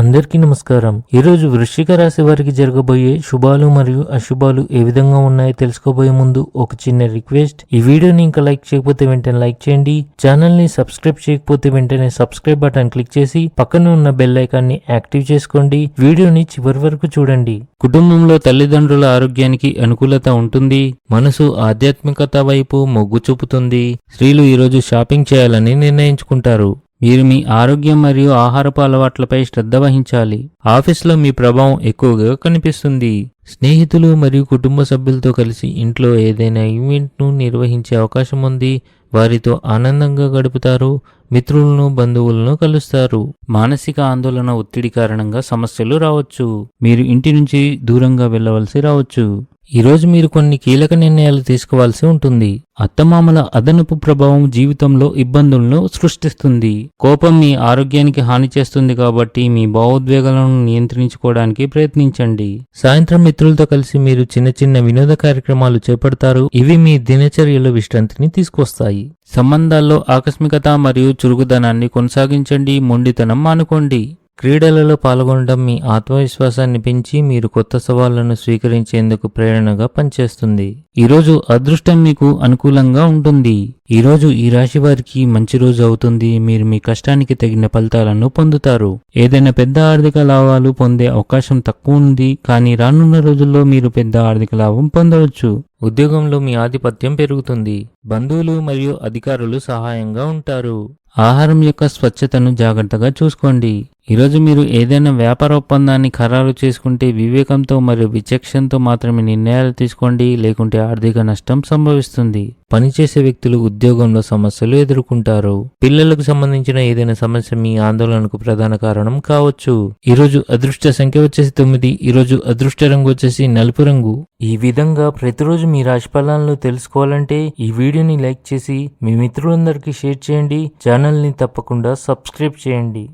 అందరికీ నమస్కారం. ఈ రోజు వృశ్చిక రాశి వారికి జరగబోయే శుభాలు మరియు అశుభాలు ఏ విధంగా ఉన్నాయో తెలుసుకోబోయే ముందు ఒక చిన్న రిక్వెస్ట్. ఈ వీడియోని ఇంకా లైక్ చేయకపోతే వెంటనే లైక్ చేయండి. ఛానల్ని సబ్స్క్రైబ్ చేయకపోతే వెంటనే సబ్స్క్రైబ్ బటన్ క్లిక్ చేసి పక్కన ఉన్న బెల్ ఐకాన్ని యాక్టివ్ చేసుకోండి. వీడియోని చివరి వరకు చూడండి. కుటుంబంలో తల్లిదండ్రుల ఆరోగ్యానికి అనుకూలత ఉంటుంది. మనసు ఆధ్యాత్మికత వైపు మొగ్గు చూపుతుంది. స్త్రీలు ఈరోజు షాపింగ్ చేయాలని నిర్ణయించుకుంటారు. మీరు మీ ఆరోగ్యం మరియు ఆహారపు అలవాట్లపై శ్రద్ధ వహించాలి. ఆఫీస్లో మీ ప్రభావం ఎక్కువగా కనిపిస్తుంది. స్నేహితులు మరియు కుటుంబ సభ్యులతో కలిసి ఇంట్లో ఏదైనా ఈవెంట్ను నిర్వహించే అవకాశం ఉంది. వారితో ఆనందంగా గడుపుతారు. మిత్రులను బంధువులను కలుస్తారు. మానసిక ఆందోళన ఒత్తిడి కారణంగా సమస్యలు రావచ్చు. మీరు ఇంటి నుంచి దూరంగా వెళ్ళవలసి రావచ్చు. ఈరోజు మీరు కొన్ని కీలక నిర్ణయాలు తీసుకోవాల్సి ఉంటుంది. అత్తమామల అదనపు ప్రభావం జీవితంలో ఇబ్బందులను సృష్టిస్తుంది. కోపం మీ ఆరోగ్యానికి హాని చేస్తుంది కాబట్టి మీ భావోద్వేగాలను నియంత్రించుకోవడానికి ప్రయత్నించండి. సాయంత్రం మిత్రులతో కలిసి మీరు చిన్న చిన్న వినోద కార్యక్రమాలు చేపడతారు. ఇవి మీ దినచర్యలో విశ్రాంతిని తీసుకొస్తాయి. సంబంధాల్లో ఆకస్మికత మరియు చురుకుదనాన్ని కొనసాగించండి. మొండితనం మానుకోండి. క్రీడలలో పాల్గొనడం మీ ఆత్మవిశ్వాసాన్ని పెంచి మీరు కొత్త సవాళ్ళను స్వీకరించేందుకు ప్రేరణగా పనిచేస్తుంది. ఈరోజు అదృష్టం మీకు అనుకూలంగా ఉంటుంది. ఈరోజు ఈ రాశి వారికి మంచి రోజు అవుతుంది. మీరు మీ కష్టానికి తగిన ఫలితాలను పొందుతారు. ఏదైనా పెద్ద ఆర్థిక లాభాలు పొందే అవకాశం తక్కువ ఉంది. కానీ రానున్న రోజుల్లో మీరు పెద్ద ఆర్థిక లాభం పొందవచ్చు. ఉద్యోగంలో మీ ఆధిపత్యం పెరుగుతుంది. బంధువులు మరియు అధికారులు సహాయంగా ఉంటారు. ఆహారం యొక్క స్వచ్ఛతను జాగ్రత్తగా చూసుకోండి. ఈరోజు మీరు ఏదైనా వ్యాపార ఒప్పందాన్ని ఖరారు చేసుకుంటే వివేకంతో మరియు విచక్షణతో మాత్రమే నిర్ణయాలు తీసుకోండి లేకుంటే ఆర్థిక నష్టం సంభవిస్తుంది. పనిచేసే వ్యక్తులు ఉద్యోగంలో సమస్యలు ఎదుర్కొంటారు. పిల్లలకు సంబంధించిన ఏదైనా సమస్య మీ ఆందోళనకు ప్రధాన కారణం కావచ్చు. ఈరోజు అదృష్ట సంఖ్య వచ్చేసి తొమ్మిది ఈరోజు అదృష్ట రంగు వచ్చేసి నలుపు రంగు. ఈ విధంగా ప్రతిరోజు మీ రాశి ఫలాలను తెలుసుకోవాలంటే ఈ వీడియోని లైక్ చేసి మీ మిత్రులందరికీ షేర్ చేయండి ఛానల్ని తప్పకుండా సబ్స్క్రైబ్ చేయండి.